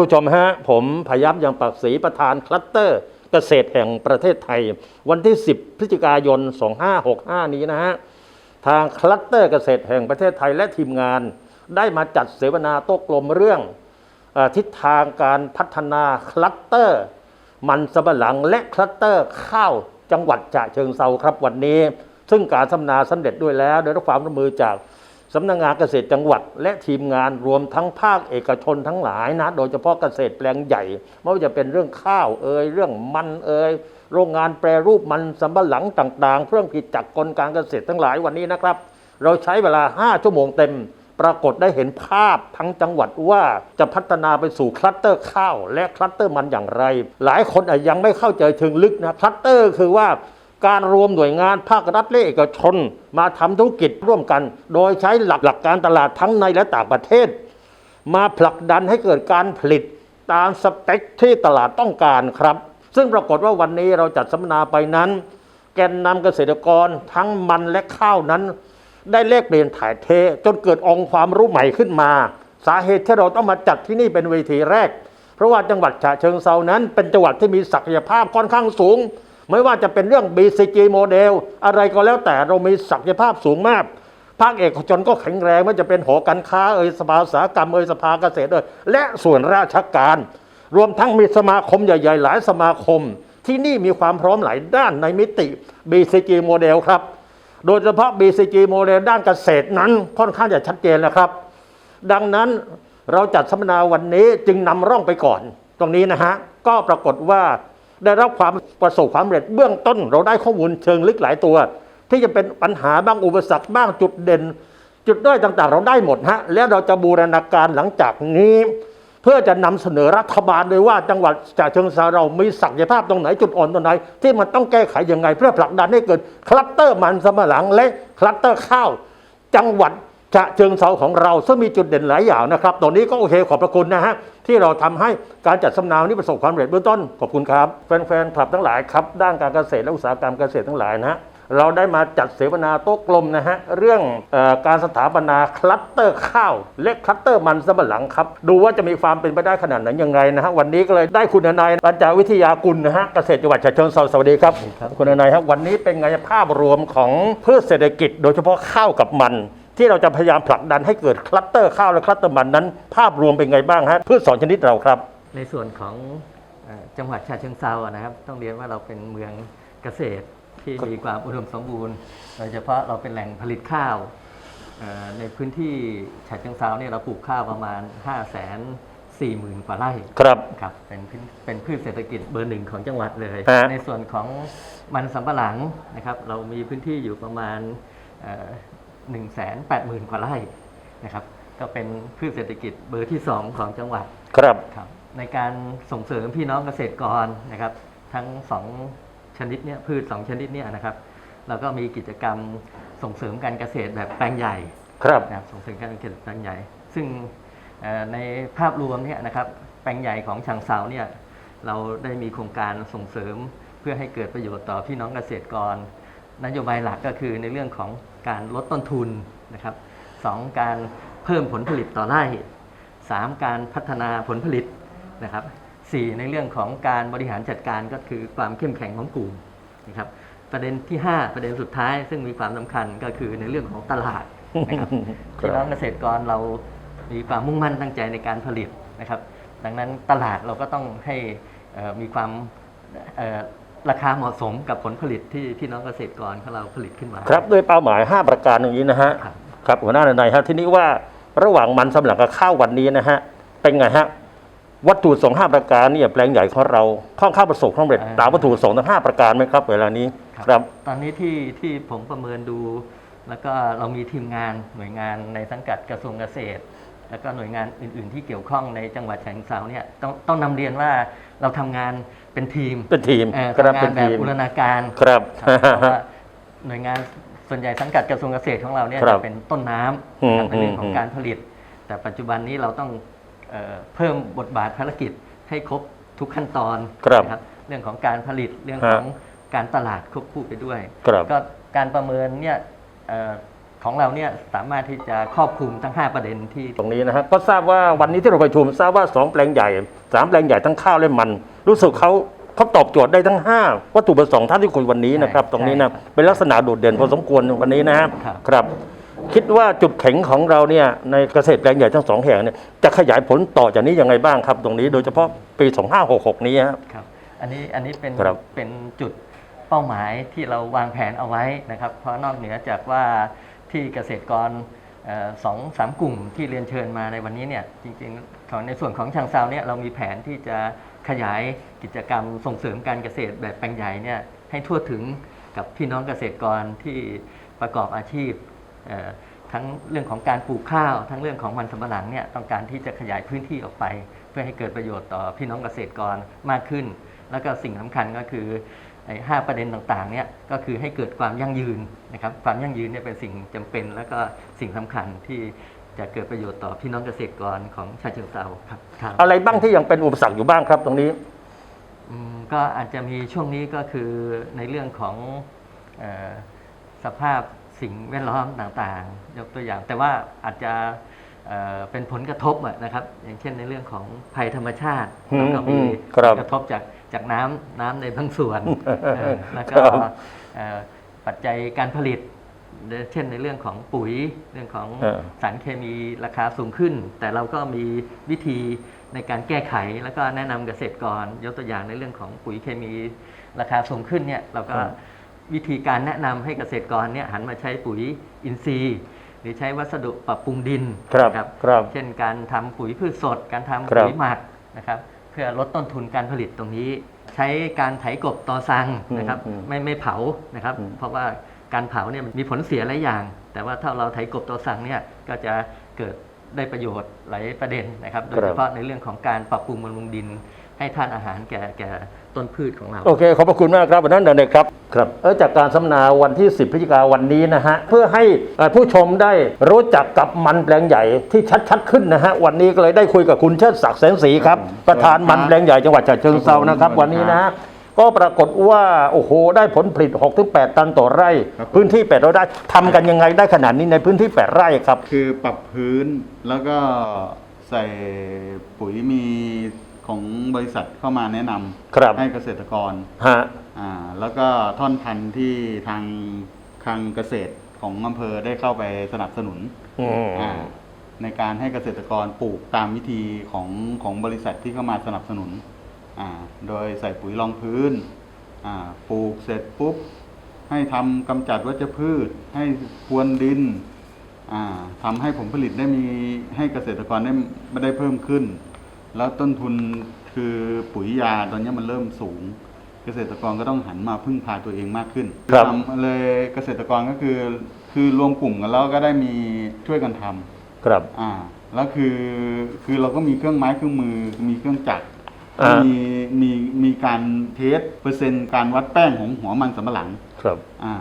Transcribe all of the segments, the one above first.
ผู้ชมฮะ ผมพยับยังปักศรีประธานคลัสเตอร์ เกษตรแห่งประเทศไทย วันที่ 10 พฤศจิกายน 2565 นี้นะฮะ ทางคลัสเตอร์เกษตรแห่งประเทศไทยและทีมงาน ได้มาจัดเสวนาโต๊ะกลมเรื่องออทิศทางการพัฒนาคลัสเตอร์ มันสำปะหลังและคลัสเตอร์ข้าวจังหวัดฉะเชิงเซาครับวันนี้ ซึ่งการสัมมนาสำเร็จด้วยแล้วโดยรับความร่วมมือจาก สำนักงานเกษตรจังหวัด และทีมงานรวมทั้งภาคเอกชนทั้งหลายนะ โดยเฉพาะเกษตรแปลงใหญ่ไม่ว่าจะเป็นเรื่องข้าวเอ่ยเรื่องมันเอ่ยโรงงานแปรรูปมันสำปะหลังต่างๆ เครื่องกิจจักรกลการเกษตรทั้งหลายวันนี้นะครับ เราใช้เวลา 5 ชั่วโมงเต็ม ปรากฏได้เห็นภาพทั้งจังหวัดว่าจะพัฒนาไปสู่คลัสเตอร์ข้าวและคลัสเตอร์มันอย่างไร หลายคนอาจยังไม่เข้าใจถึงลึกนะคลัสเตอร์คือว่า การรวมหน่วยงานภาครัฐและเอกชน มาทำธุรกิจร่วมกัน โดยใช้หลักหลักการตลาดทั้งในและต่างประเทศ มาผลักดันให้เกิดการผลิตตามสเปคที่ตลาดต้องการครับ ซึ่งปรากฏว่าวันนี้เราจัดสัมมนาไปนั้น แกนนำเกษตรกรทั้งมันและข้าวนั้น ได้เลกเปลี่ยนถ่ายเท จนเกิดองค์ความรู้ใหม่ขึ้นมา สาเหตุที่เราต้องมาจัดที่นี่เป็นเวทีแรก เพราะว่าจังหวัดฉะเชิงเซานั้น เป็นจังหวัดที่มีศักยภาพค่อนข้างสูง ไม่ว่าจะเป็นเรื่อง BCG โมเดลอะไรก็แล้วแต่เรามีศักยภาพสูงมาก ภาคเอกชนก็แข็งแรงไม่ว่าจะเป็นหอการค้าเอ่ยสภาอุตสาหกรรมเอ่ยสภาเกษตรเอ่ยและส่วนราชการ รวมทั้งมีสมาคมใหญ่ ๆ หลายสมาคม ที่นี่มีความพร้อมหลายด้านในมิติ BCG โมเดลครับโดยเฉพาะ BCG โมเดลด้านเกษตรนั้นค่อนข้างจะชัดเจนแล้วครับ ดังนั้นเราจัดสัมมนาวันนี้จึงนำร่องไปก่อน ตรงนี้นะฮะ ก็ปรากฏว่า ได้รับความประสบความสำเร็จเบื้องต้นเราได้ข้อมูลเชิงลึกหลายตัว ที่จะเป็นปัญหาบ้างอุปสรรคบ้างจุดเด่น จุดด้อยต่างๆ เราได้หมดฮะแล้วเราจะบูรณาการหลังจากนี้ เพื่อจะนำเสนอรัฐบาลเลยว่าจังหวัดฉะเชิงเทราเรามีศักยภาพตรงไหนจุดอ่อนตรงไหน ที่มันต้องแก้ไขยังไง เพื่อผลักดันให้เกิดคลัสเตอร์มันสำปะหลังและคลัสเตอร์ข้าว จังหวัด ฉะเชิงเซาของเราซึ่งมีจุดเด่นหลายอย่างนะครับ ตรงนี้ก็โอเคขอบพระคุณนะฮะที่เราทำให้การจัดสัมมนาวันนี้ประสบความสำเร็จเบื้องต้นขอบคุณครับ แฟนๆคลับทั้งหลายครับด้านการเกษตรและอุตสาหกรรมเกษตรทั้งหลายนะฮะเราได้มาจัดเสวนาโต๊ะกลมนะฮะเรื่องเออการสถาปนาคลัสเตอร์ข้าวและคลัสเตอร์มันสำปะหลังครับ ดูว่าจะมีความเป็นไปได้ขนาดไหนยังไงนะฮะวันนี้ก็เลยได้คุณนายปัญจาวิทยากุลนะฮะเกษตรจังหวัดฉะเชิงเทราสวัสดีครับ คุณนายครับวันนี้เป็นไงภาพรวมของพืชเศรษฐกิจ โดยเฉพาะข้าวกับมันที่เราจะพยายามผลักดันให้เกิดคลัสเตอร์ข้าวและคลัสเตอร์มันนั้น ภาพรวมเป็นไงบ้างฮะพืชสองชนิดเราครับ ในส่วนของเอ่อจังหวัดฉะเชิงเซาอะนะครับ ต้องเรียนว่าเราเป็นเมืองเกษตรที่มีความอุดมสมบูรณ์ โดยเฉพาะเราเป็นแหล่งผลิตข้าวเอ่อในพื้นที่ฉะเชิงเซาเนี่ยเราปลูกข้าวประมาณ5 4 0 0 0 0 กว่าไร่ครับครับเป็นพื้นเป็นพืชเศรษฐกิจเบอร์หนึ่งของจังหวัดเลยฮะในส่วนของมันสำปะหลังนะครับ เรามีพื้นที่อยู่ประมาณ หนึ่งแสนแปดหมื่นกว่าไร่นะครับ ก็เป็นพืชเศรษฐกิจเบอร์ที่สองของจังหวัดครับครับ ในการส่งเสริมพี่น้องเกษตรกรนะครับ ทั้งสองชนิดเนี้ยพืชสองชนิดเนี้ยนะครับเราก็มีกิจกรรมส่งเสริมการเกษตรแบบแปลงใหญ่ครับนะครับส่งเสริมการเกษตรแปลงใหญ่ ซึ่งเอ่อในภาพรวมเนี่ยนะครับแปลงใหญ่ของฉางเซาเนี่ยเราได้มีโครงการส่งเสริมเพื่อให้เกิดประโยชน์ต่อพี่น้องเกษตรกร นโยบายหลักก็คือในเรื่องของการลดต้นทุนนะครับสองการเพิ่มผลผลิตต่อไร่สามการพัฒนาผลผลิตนะครับสี่ในเรื่องของการบริหารจัดการก็คือความเข้มแข็งของกลุ่มนะครับประเด็นที่ 5 ประเด็นสุดท้าย ซึ่งมีความสำคัญก็คือในเรื่องของตลาดนะครับครับพี่น้องเกษตรกรเรามีความมุ่งมั่นตั้งใจในการผลิตนะครับ ดังนั้นตลาดเราก็ต้องให้เอ่อมีความเอ่อ ราคาเหมาะสมกับผลผลิตที่พี่น้องเกษตรกรของเราผลิตขึ้นมา ครับด้วยเป้าหมาย 5 ประการอย่างนี้นะฮะครับ ครับหัวหน้านายฮะทีนี้ว่าระหว่างมันสำปะหลังกับข้าววันนี้นะฮะเป็นไงฮะวัตถุสองห้าประการเนี่ยแปลงใหญ่ของเราค่อนข้างประสบความสำเร็จตามวัตถุสองทั้งห้าประการไหมครับ เวลานี้ครับ ตอนนี้ที่ที่ผมประเมินดู แล้วก็เรามีทีมงานหน่วยงานในสังกัดกระทรวงเกษตร แล้วก็หน่วยงานอื่น ๆ ที่เกี่ยวข้องในจังหวัดฉะเชิงเทราเนี่ยต้องต้องนำเรียนว่าเราทำงานเป็นทีมเป็นทีมเอ่อครับทำงาเป็นนแบบทีมบูรณาการครับ ครับเพราะว่าหน่วยงานส่วนใหญ่สังกัดกระทรวงเกษตรของเราเนี่ยครับจะเป็นต้นน้ำอืมนะครับในเรื่องขออืงม การผลิต แต่ปัจจุบันนี้เราต้องเอ่อเพิ่มบทบาทภารกิจให้ครบทุกขั้นตอนครับนะครับเรื่องของการผลิตเรื่องฮะของการตลาดควบคู่ไปด้วย ครับ ก็การประเมินเนี่ยเอ่อ ของเราเนี่ยสามารถที่จะครอบคลุมทั้ง 5 ประเด็นที่ ตรงนี้นะฮะก็ทราบว่าวันนี้ที่เราประชุมทราบว่าสองแปลงใหญ่สามแปลงใหญ่ทั้งข้าวและมัน รู้สึกเขาเขาตอบโจทย์ได้ทั้งห้าวัตถุประสงค์ท่านที่คุยวันนี้นะครับใช่ตรงนี้นะใช่เป็นลักษณะโดดเด่นพอสมควรวันนี้นะฮะครับครับ คิดว่าจุดแข็งของเราเนี่ยในเกษตรแปลงใหญ่ทั้งสองแห่งเนี่ยจะขยายผลต่อจากนี้ยังไงบ้างครับ ตรงนี้โดยเฉพาะปี 2566 นี้ฮะครับอันนี้อันนี้เป็นครับเป็นจุดเป้าหมายที่เราวางแผนเอาไว้นะครับ เพราะนอกเหนือจากว่า ที่เกษตรกรสองสามกลุ่มที่เรียนเชิญมาในวันนี้เนี่ยจริงๆของในส่วนของชางซาวเนี่ยเรามีแผนที่จะขยายกิจกรรมส่งเสริมการเกษตรแบบแปลงใหญ่เนี่ยให้ทั่วถึงกับพี่น้องเกษตรกรที่ประกอบอาชีพทั้งเรื่องของการปลูกข้าว ทั้งเรื่องของมันสำปะหลังเนี่ยต้องการที่จะขยายพื้นที่ออกไป เพื่อให้เกิดประโยชน์ต่อพี่น้องเกษตรกรมากขึ้น แล้วก็สิ่งสำคัญก็คือ ห้าประเด็นต่างๆเนี่ยก็คือให้เกิดความยั่งยืนนะครับความยั่งยืนเนี่ยเป็นสิ่งจำเป็น แล้วก็สิ่งสำคัญที่จะเกิดประโยชน์ต่อพี่น้องเกษตรกรของชาเชิงเทราครับครับอะไรบ้างที่ยังเป็นอุปสรรคอยู่บ้างครับตรงนี้อืมก็อาจจะมีช่วงนี้ก็คือในเรื่องของเออสภาพสิ่งแวดล้อมต่างๆ ยกตัวอย่าง แต่ว่าอาจจะเอ่อเป็นผลกระทบอะนะครับ อย่างเช่นในเรื่องของภัยธรรมชาติอืมแล้วก็มีอืมผครับลกระทบจาก จากน้ำน้ำในบางส่วนเออแล้วก็ครับเอ่อปัจจัยการผลิต เช่นในเรื่องของปุ๋ยเรื่องของเออสารเคมีราคาสูงขึ้น แต่เราก็มีวิธีในการแก้ไขแล้วก็แนะนำเกษตรกร ยกตัวอย่างในเรื่องของปุ๋ยเคมีราคาสูงขึ้นเนี่ยเราก็ครับวิธีการแนะนำให้เกษตรกรเนี่ยหันมาใช้ปุ๋ยอินทรีย์หรือใช้วัสดุปรับปรุงดินครับนะครับเช่นการทำปุ๋ยพืชสด การทำครับปุ๋ยหมักนะครับเพื่อลดต้นทุนการผลิตตรงนี้ ใช้การไถกบตอซังนะครับอืมไม่ไม่เผานะครับ อืม เพราะว่าการเผาเนี่ยมีผลเสียหลายอย่าง แต่ว่าถ้าเราไถกบตอซังเนี่ยก็จะเกิดได้ประโยชน์หลายประเด็นนะครับ โดยเฉพาะในเรื่องของการปรับปรุงบำรุงดิน ให้ทานอาหารแก่แก่ ต้นพืชของเรา โอเค ขอบพระคุณมากครับวันนั้นเด็กครับครับเออจากการสัมมนาวันที่ 10พฤศจิกาวันนี้นะฮะเพื่อให้เอ่อผู้ชมได้รู้จักกับมันแปลงใหญ่ที่ชัดๆขึ้นนะฮะวันนี้ก็เลยได้คุยกับคุณเชิดศักดิ์แสนศรีครับประธานมันแปลงใหญ่จังหวัดฉะเชิงเซานะครับวันนี้นะฮะก็ปรากฏว่าโอ้โหได้ผลผลิต 6-8 ตันต่อไร่ครับผมพื้นที่8ไร่ได้ทำกันยังไงได้ขนาดนี้ในพื้นที่ 8 ไร่ครับ คือปรับพื้นแล้วก็ใส่ปุ๋ยมี ของบริษัทเข้ามาแนะนำครับให้เกษตรกรฮะอ่าแล้วก็ท่อนพันธุ์ที่ทางทางเกษตรของอำเภอได้เข้าไปสนับสนุนอืมอ่าในการให้เกษตรกรปลูกตามวิธีของของบริษัทที่เข้ามาสนับสนุนอ่าโดยใส่ปุ๋ยรองพื้นอ่าปลูกเสร็จปุ๊บ ให้ทำกำจัดวัชพืช ให้พรวนดินอ่าทำให้ผลผลิตได้มีให้เกษตรกรได้ไม่ได้เพิ่มขึ้น แล้วต้นทุนคือปุ๋ยยาตอนนี้มันเริ่มสูง เกษตรกรก็ต้องหันมาพึ่งพาตัวเองมากขึ้นครับ ทำเลยเกษตรกรก็คือ คือรวมกลุ่มกันแล้วก็ได้มีช่วยกันทำครับ อ่า แล้วคือคือเราก็มีเครื่องไม้เครื่องมือ มีเครื่องจักรอ่ามี มีมีมีการเทสเปอร์เซ็นต์การวัดแป้งของหัวมันสำปะหลัง ครับ อ่า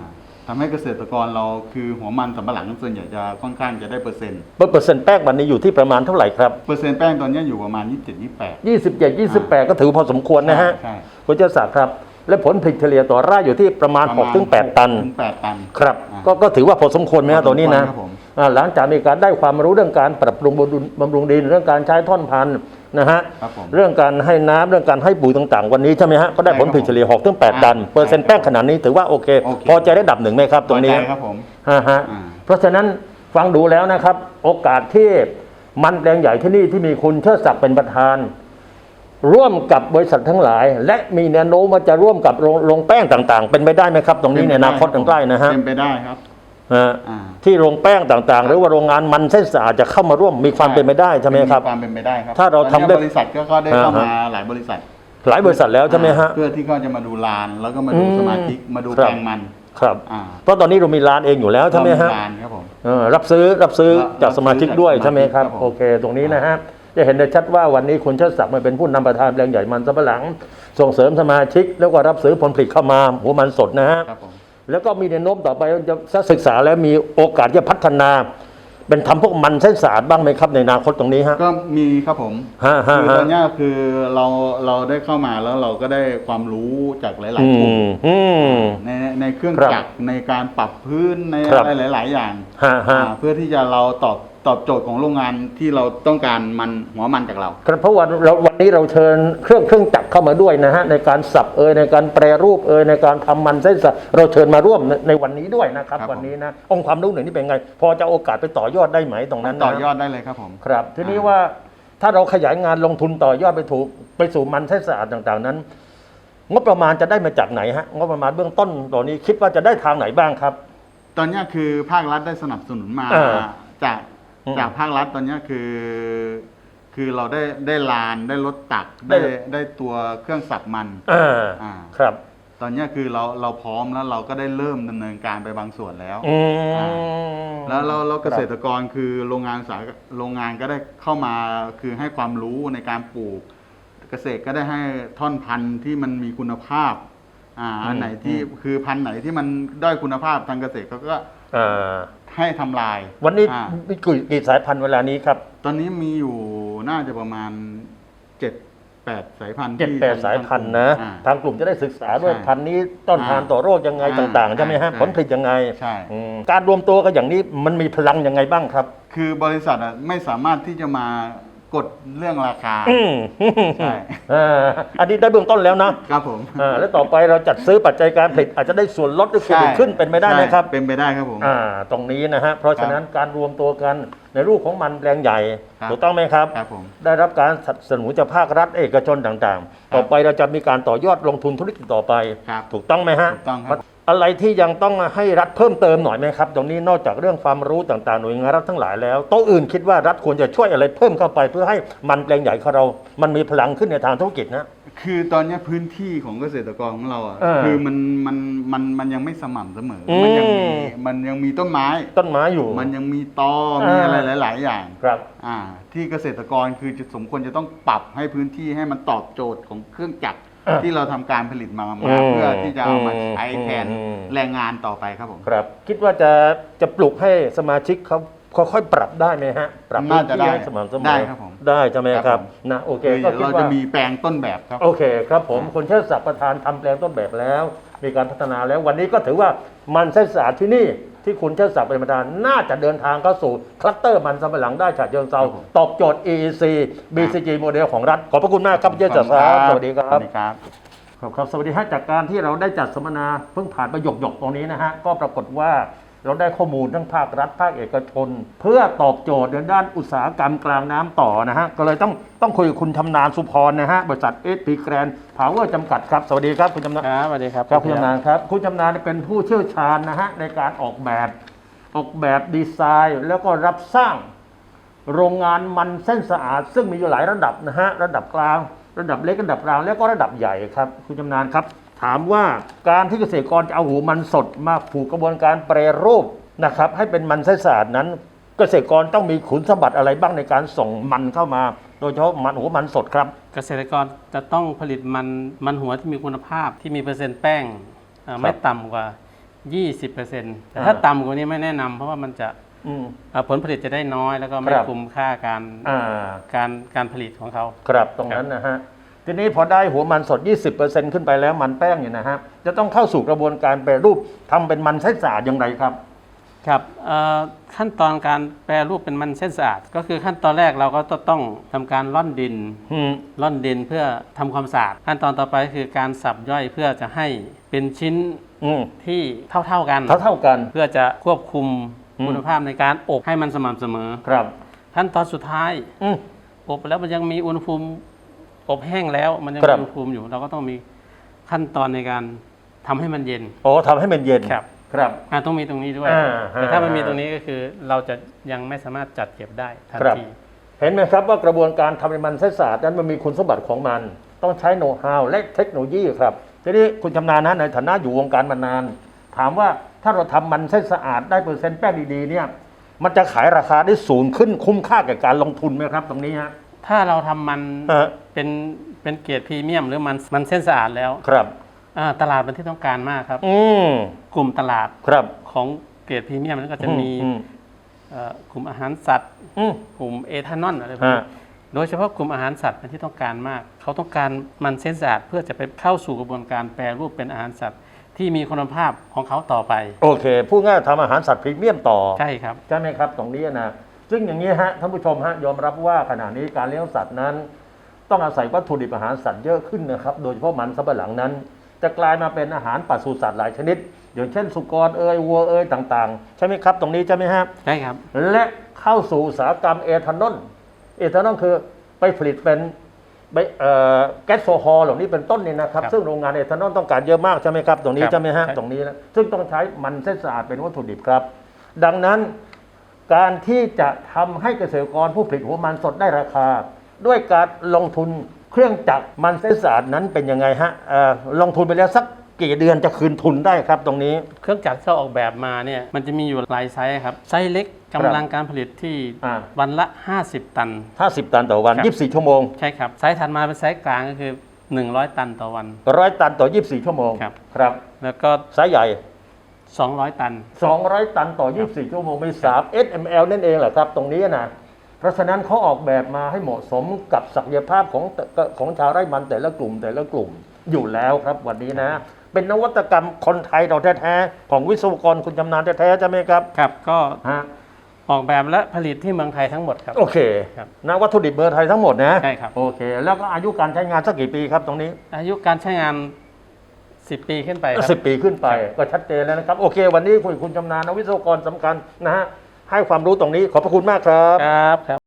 ทำให้เกษตรกรเราคือหัวมันสำปะหลังส่วนใหญ่จะค่อนข้างจะได้เปอร์เซ็นต์เปอร์เซ็นต์แป้งวันนี้อยู่ที่ประมาณเท่าไหร่ครับ เปอร์เซ็นต์แป้งตอนนี้อยู่ประมาณ 27 28 27 28 ก็ถือพอสมควรนะฮะใช่คุณเจษศักดิ์ครับ และผลผลิตเฉลี่ยต่อไร่อยู่ที่ประมาณ6-8ถึง8ตันถึง8ตันครับอ่าก็ก็ถือว่าพอสมควรไหมฮะพอสมควรตัวนี้นะครับผมอ่าหลังจากมีการได้ความรู้เรื่องการปรับปรุงบำรุงบำรุงดินเรื่องการใช้ท่อนพันธุ์ นะฮะครับผม เรื่องการให้น้ำเรื่องการให้ปุ๋ยต่างๆ วันนี้ใช่ไหมฮะก็ได้ผลผลิตเฉลี่ย6ถึง8อ่าตันเปอร์เซ็นต์แป้งขนาดนี้ถือว่าโอเค โอเค พอใจได้ดับหนึ่งไหมครับตรงนี้ พอใจครับผม ฮะฮะอ่า เพราะฉะนั้นฟังดูแล้วนะครับ โอกาสที่มันแปลงใหญ่ที่นี่ที่มีคุณเชิดศักดิ์เป็นประธาน ร่วมกับบริษัททั้งหลาย และมีแนวโน้มว่าจะร่วมกับโรงโรงแป้งต่างๆ เป็นไปได้ไหมครับ ตรงนี้ในอนาคตอันใกล้นะฮะ เป็นไปได้ครับฮะอ่า ที่โรงแป้งต่างๆ หรือว่าโรงงานมันเส้นสะอาดจะเข้ามาร่วมมีความเป็นไปได้ใช่ไหมครับความเป็นไปได้ครับถ้าเราทำได้ตอนนี้บริษัทก็ก็ได้เข้าอ่าฮะมาหลายบริษัท หลายบริษัทแล้วใช่ไหมฮะเพื่อที่เขาจะมาดูลานแล้วก็มาดูอืมสมาชิกมาดูครับแปลงมันครับอ่าเพราะตอนนี้เรามีร้านเองอยู่แล้วใช่ไหมฮะเราลานครับผมเออรับซื้อรับซื้อรับจากสมาชิกด้วยรับซื้อใช่ไหมครับจากสมาชิกครับผมโอเค ตรงนี้นะฮะจะเห็นได้ชัดว่าวันนี้คุณเชิดศักดิ์มาเป็นผู้นำประธานแรงใหญ่มันสำปะหลัง ส่งเสริมสมาชิกแล้วก็รับซื้อผลผลิตเข้ามาหัวมันสดนะฮะครับผม แล้วก็มีแนวโน้มต่อไปว่าจะศึกษาแล้วมีโอกาสจะพัฒนา เป็นทำพวกมันเส้นสาดบ้างไหมครับในอนาคตตรงนี้ฮะ ก็มีครับผมฮะฮะคือฮะตอนเนี้ยคือเราเราได้เข้ามาแล้วเราก็ได้ความรู้จากหลายอืๆกลุ่มมอืม ในในเครื่องครับจักรในการปรับพื้นในครับ อะไรหลาย ๆ อย่างฮะฮะ อ่าเพื่อที่จะเราตอบ ตอบโจทย์ของโรงงานที่เราต้องการมันหัวมันจากเรา ครับเพราะว่าเราวันนี้เราเชิญเครื่องเครื่องจักรเข้ามาด้วยนะฮะในการสับเอยในการแปรรูปเอยในการทำมันเส้นสาดเราเชิญมาร่วมในในวันนี้ด้วยนะครับ ครับวันนี้นะองค์ความรู้หนึ่งนี่เป็นไง พอจะโอกาสไปต่อยอดได้ไหมตรงนั้นนะต่อยอดได้เลยครับผม ครับ ทีนี้อ่าว่าถ้าเราขยายงานลงทุนต่อยอดไปถูกไปสู่มันเส้นสะอาดต่างๆนั้น งบประมาณจะได้มาจากไหนฮะงบประมาณเบื้องต้นตอนนี้คิดว่าจะได้ทางไหนบ้างครับ ตอนเนี้ยคือภาครัฐได้สนับสนุนมาอ่าจาก อืมจากภาครัฐตอนเนี้ยคือ คือเราได้ได้ลานได้รถตักได้ ได้ได้ตัวเครื่องสับมัน อ่าอ่า ครับ ตอนเนี้ยคือเราเราพร้อมแล้วเราก็ได้เริ่มดำเนินการไปบางส่วนแล้ว อืมแล้วเราเราคเกรับษตรกรคือโรงงานอุตสาหโรงงานก็ได้เข้ามาคือให้ความรู้ในการปลูก เกษตรก็ได้ให้ท่อนพันธุ์ที่มันมีคุณภาพอ่าอันไหนที่คือพันธุ์ไหนที่มันด้อยคุณภาพทางเกษตรเขาก็อ่า ให้ทำลายวันนี้อ่ามีกี่กี่สายพันธุ์เวลานี้ครับ ตอนนี้มีอยู่น่าจะประมาณเจ็ดแปดสายพันธุ์เจ็ดที่แปดทงสายพันธุ์นะ อ่า ทางกลุ่มจะได้ศึกษาด้วยใช่พันธุ์นี้ต้นทานอ่าต่อโรคยังไงอ่าต่างๆใช่ไหมฮะใช่ ผลผลิตยังไงใช่ อืมการรวมตัวกันอย่างนี้มันมีพลังยังไงบ้างครับ คือบริษัทอะไม่สามารถที่จะมา กดเรื่องราคา อืมใช่ อ่าอันนี้ได้เบื้องต้นแล้วนะครับผมอ่าแล้วต่อไปเราจัดซื้อปัจจัยการผลิตอาจจะได้ส่วนลดหรือเครดิตขึ้นเป็นไปได้ไหมครับ ใช่เป็นไปได้ครับผม อ่าตรงนี้นะฮะ เพราะฉะนั้นการรวมตัวกันในรูปของมันแปลงใหญ่ ครับถูกต้องไหมครับ ครับผมได้รับการสนับสนุนจากภาครัฐเอกชนต่างๆ ต่อไปเราจะมีการต่อยอดลงทุนธุรกิจต่อไป ครับถูกต้องไหมฮะถูกต้องครับ อะไรที่ยังต้องให้รัฐเพิ่มเติมหน่อยไหมครับ ตรงนี้นอกจากเรื่องความรู้ต่างๆหน่วยงานรัฐทั้งหลายแล้วโต๊ะอื่นคิดว่ารัฐควรจะช่วยอะไรเพิ่มเข้าไปเพื่อให้มันแปลงใหญ่ของเรา มันมีพลังขึ้นในทางธุรกิจนะ คือตอนเนี้ยพื้นที่ของเกษตรกรของเราอะเออคือมันมันมันมันยังไม่สม่ำเสมออม มันยังมีมันยังมีต้นไม้ ต้นไม้อยู่ มันยังมีตอมีอ่าอะไรหลาย ๆ อย่างครับ อ่าที่เกษตรกรคือจะสมควรจะต้องปรับให้พื้นที่ให้มันตอบโจทย์ของเครื่องจักรอ่า ที่เราทำการผลิตมาอืมามเพื่อที่จะเอามาใช้อืมแทนอืมแรงงานต่อไปครับผมครับ คิดว่าจะจะปลุกให้สมาชิกเขาค่อยๆปรับได้ไหมฮะ ปรับพื้น่าจะที่ได้ให้สม่ำเสมอได้ครับผม ได้ใช่ไหมครับครับผมนะโอเคคือก็คิดเราจะว่ามีแปลงต้นแบบครับ โอเคครับผมคุณเชิดศักดิ์ประธานทำแปลงต้นแบบแล้ว มีการพัฒนาแล้ววันนี้ก็ถือว่ามันเส้นสาดที่นี่ ที่คุณเชิดศักดิ์เป็นประธานน่าจะเดินทางเข้าสู่คลัสเตอร์มันสำปะหลังได้ฉะเชิงเซาครับผม ตอบโจทย์ EEC BCG โมเดลของรัฐ ขอบพระคุณมากครับเชิดศักดิ์ครับสวัสดีคสรับวัสดีครับ ครับครับสวัสดีฮะจากการที่เราได้จัดสัมมนาเพิ่งผ่านไปหยกหยกๆตรงนี้นะฮะก็ปรากฏว่า เราได้ข้อมูลทั้งภาครัฐภาคเอกชน เพื่อตอบโจทย์ในด้านอุตสาหกรรมกลางน้ำต่อนะฮะ ก็เลยต้องต้องคุยกับคุณชำนาญสุพรนะฮะ บริษัทเอสพีแกรนพาวเวอร์จำกัดครับ สวัสดีครับคุณชำนาญครับสวัสดีครับครับคุณชำนาญครับคุณชำนาญเป็นผู้เชี่ยวชาญนะฮะในการออกแบบออกแบบดีไซน์ แล้วก็รับสร้างโรงงานมันเส้นสะอาด ซึ่งมีอยู่หลายระดับนะฮะระดับกลาง ระดับเล็กระดับกลางแล้วก็ระดับใหญ่ครับคุณชำนาญครับ ถามว่าการที่เกษตรกรจะเอาหูมันสดมาผูกกระบวนการแปรรูปนะครับให้เป็นมันเส้นสะอาดนั้น เกษตรกรต้องมีขุนสมบัติอะไรบ้างในการส่งมันเข้ามา โดยเฉพาะมันหัวมันสดครับ เกษตรกรจะต้องผลิตมันมันหัวที่มีคุณภาพที่มีเปอร์เซ็นต์แป้งเอ่อไม่ต่ำกว่า 20%แต่ถ้าอ่าต่ำกว่านี้ไม่แนะนำเพราะว่ามันจะอืม เอ่อผลผลิตจะได้น้อยแล้วก็ไม่ครับคุ้มค่าการอ่า การการผลิตของเขา ครับตรงนั้นนะฮะ ทีนี้พอได้หัวมันสด 20%ขึ้นไปแล้วมันแป้งเนี่ยนะฮะจะต้องเข้าสู่กระบวนการแปรรูปทำเป็นมันเส้นสะอาดอย่างไรครับ ครับเอ่อขั้นตอนการแปรรูปเป็นมันเส้นสะอาด ก็คือขั้นตอนแรกเราก็ต้องทำการร่อนดินอืมร่อนดินเพื่อทำความสะอาดขั้นตอนต่อไปคือการสับย่อยเพื่อจะให้เป็นชิ้นอืมที่เท่าๆกันเท่าเท่าๆกัน เพื่อจะควบคุมอืมคุณภาพในการอบให้มันสม่ำเสมอ ครับ ขั้นตอนสุดท้ายอืมอบแล้วมันยังมีอุณหภูมิ อบแห้งแล้วมันยังครัมีบ อุณหภูมิอยู่ เราก็ต้องมีขั้นตอนในการทำให้มันเย็นโอ้ทำให้มันเย็น ครับ ครับ อะต้องมีตรงนี้ด้วย อ่าแต่ถ้าไม่มีอ่าตรงนี้ก็คือเราจะยังไม่สามารถจัดเก็บได้ทันครับ ที เห็นไหมครับว่ากระบวนการทำเป็นมันเส้นสะอาดนั้นมันมีคุณสมบัติของมัน ต้องใช้โน้ตฮาวและเทคโนโลยีครับทีนี้คุณชำนาญนะในฐานะอยู่วงการมานาน ถามว่าถ้าเราทำมันเส้นสะอาดได้เปอร์เซ็นต์แป้งดีๆเนี่ยมันจะขายราคาได้สูงขึ้นคุ้มค่าแก่การลงทุนไหมครับ ตรงนี้ฮะ ถ้าเราทำมันฮะ เป็นเป็นเกรดพรีเมียม หรือมันมันเส้นสะอาดแล้วครับ อ่าตลาดเป็นที่ต้องการมากครับ อืมกลุ่มตลาดครับของเกรดพรีเมียมนั้นก็จะมีอืมเอ่อกลุ่มอาหารสัตว์ อืมกลุ่มเอทานอลอะไรพวกนี้ฮะโดยเฉพาะกลุ่มอาหารสัตว์เป็นที่ต้องการมาก เขาต้องการมันเส้นสะอาดเพื่อจะไปเข้าสู่กระบวนการแปรรูปเป็นอาหารสัตว์ ที่มีคุณภาพของเขาต่อไป โอเคพูดง่ายทำอาหารสัตว์พรีเมียมต่อ ใช่ครับ ใช่ไหมครับ ตรงนี้นะ ซึ่งอย่างนี้ฮะท่านผู้ชมฮะยอมรับว่าขณะนี้การเลี้ยงสัตว์นั้น ต้องอาศัยวัตถุดิบอาหารสัตว์เยอะขึ้นนะครับ โดยเฉพาะมันสำปะหลังนั้น จะกลายมาเป็นอาหารปศุสัตว์หลายชนิด อย่างเช่น สุกรเอยวัวเอยต่างๆ ใช่ไหมครับ ตรงนี้ใช่ไหมฮะใช่ครับ และเข้าสู่อุตสาหกรรมเอทานอลเอทานอลคือไปผลิตเป็นใบเอ่อแก๊สโซฮอล์เหล่านี้เป็นต้นนี่นะครับครับ ซึ่งโรงงานเอทานอลต้องการเยอะมากใช่ไหมครับ ตรงนี้ครับใช่ไหมฮะใช่ตรงนี้นะซึ่งต้องใช้มันเส้นสะอาดเป็นวัตถุดิบครับ ดังนั้น การที่จะทำให้เกษตรกรผู้ผลิตหัวมันสดได้ราคา ด้วยการลงทุนเครื่องจักรมันเส้นสะอาดนั้นเป็นยังไงฮะเอ่อลงทุนไปแล้วสักกี่เดือนจะคืนทุนได้ครับตรงนี้ เครื่องจักรที่เราออกแบบมาเนี่ยมันจะมีอยู่หลายไซส์ครับ ไซส์เล็กกำลังการผลิตที่อ่าวันละ 50 ตัน 50 ตันต่อวันครับ24 ชั่วโมง ใช่ครับ ไซส์ถัดมาเป็นไซส์กลางก็คือ 100 ตันต่อวันร้อยตันต่อ 24 ชั่วโมงครับครับ แล้วก็ไซส์ใหญ่ 200 ตัน 200 ตันต่อ 24 ชั่วโมงมี3 SML นั่นเองแหละครับ ตรงนี้นะเพราะฉะนั้นเขาออกแบบมาให้เหมาะสมกับศักยภาพของแต่ของชาวไร่มันแต่ละกลุ่มแต่ละกลุ่มอยู่แล้วครับวันนี้นะ เป็นนวัตกรรมคนไทยเราแท้ๆ ของวิศวกรคุณชำนาญแท้ๆใช่ไหมครับ ครับก็ฮะออกแบบและผลิตที่เมืองไทยทั้งหมดครับ โอเคครับนะวัตถุดิบเบอร์ไทยทั้งหมดนะใช่ครับโอเค แล้วก็อายุการใช้งานสักกี่ปีครับตรงนี้ อายุการใช้งาน 10 ปีขึ้นไปครับ สิบปีขึ้นไปครับก็ชัดเจนแล้วนะครับ โอเค วันนี้คุยกับคุณชำนาญนะวิศวกรสำคัญนะฮะให้ความรู้ตรงนี้ขอบพระคุณมากครับ ครับครับ